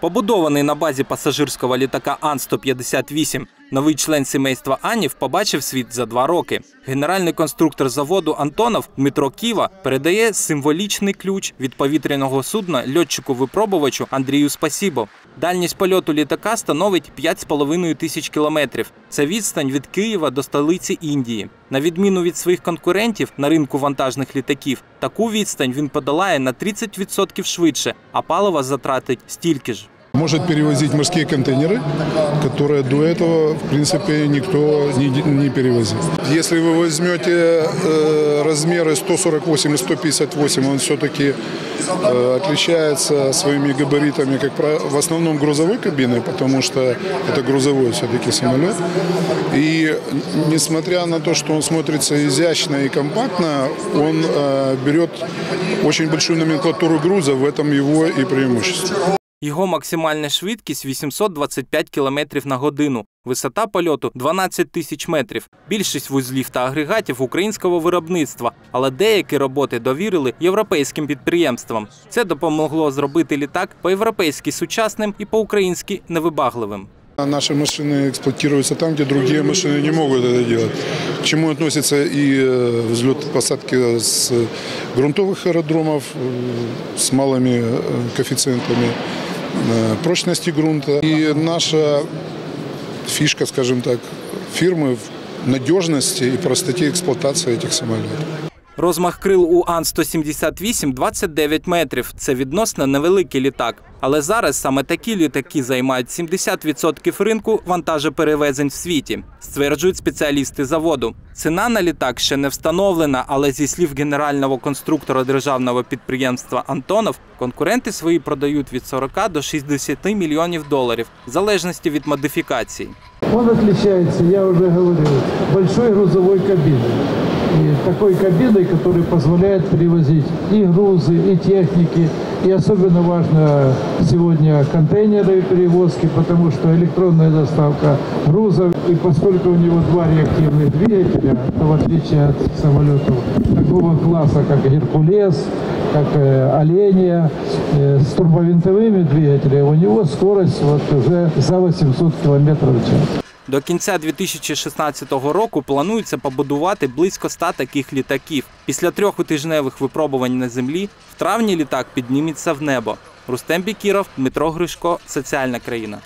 Побудований на базі пасажирського літака Ан-158, новий член сімейства Анів побачив світ за два роки. Генеральний конструктор заводу Антонов Дмитро Ківа передає символічний ключ від повітряного судна льотчику-випробувачу Андрію Спасібо. Дальність польоту літака становить 5,5 тисяч кілометрів. Це відстань від Києва до столиці Індії. На відміну від своїх конкурентів на ринку вантажних літаків, таку відстань він подолає на 30% швидше, а палива затратить стільки ж. Может перевозить морские контейнеры, которые до этого, в принципе, никто не, не перевозил. Если вы возьмете э, размеры 148 и 158, он все-таки э, отличается своими габаритами, как в основном грузовой кабиной, потому что это грузовой все-таки самолет. И несмотря на то, что он смотрится изящно и компактно, он э, берет очень большую номенклатуру груза, в этом его и преимущество. Його максимальна швидкість 825 км на годину. Висота польоту 12 тисяч метрів. Більшість вузлів та агрегатів українського виробництва, але деякі роботи довірили європейським підприємствам. Це допомогло зробити літак по-європейськи сучасним і по-українськи невибагливим. Наши машины эксплуатируются там, где другие машины не могут это делать. К чему относится и э, взлет посадки с грунтовых аэродромов э, с малыми э, коэффициентами э, прочности грунта. И наша фишка, скажем так, фирмы в надежности и простоте эксплуатации этих самолетов. Розмах крил у Ан-178 – 29 метрів. Це відносно невеликий літак. Але зараз саме такі літаки займають 70% ринку вантажоперевезень в світі, стверджують спеціалісти заводу. Ціна на літак ще не встановлена, але зі слів генерального конструктора державного підприємства Антонов, конкуренти свої продають від 40 до 60 мільйонів доларів, в залежності від модифікації. Он отличается, я уже говорил, большой грузовой кабиной. Такой кабиной, которая позволяет перевозить и грузы, и техники. И особенно важно сегодня контейнеры перевозки, потому что электронная доставка грузов. И поскольку у него два реактивных двигателя, то в отличие от самолетов такого класса, как Геркулес, как э, Оленя, э, с турбовинтовыми двигателями, у него скорость вот уже за 800 км в час. До кінця 2016 року планується побудувати близько 100 таких літаків. Після трьох тижневих випробувань на землі в травні літак підніметься в небо. Рустем Бікіров, Дмитро Гришко, Соціальна країна.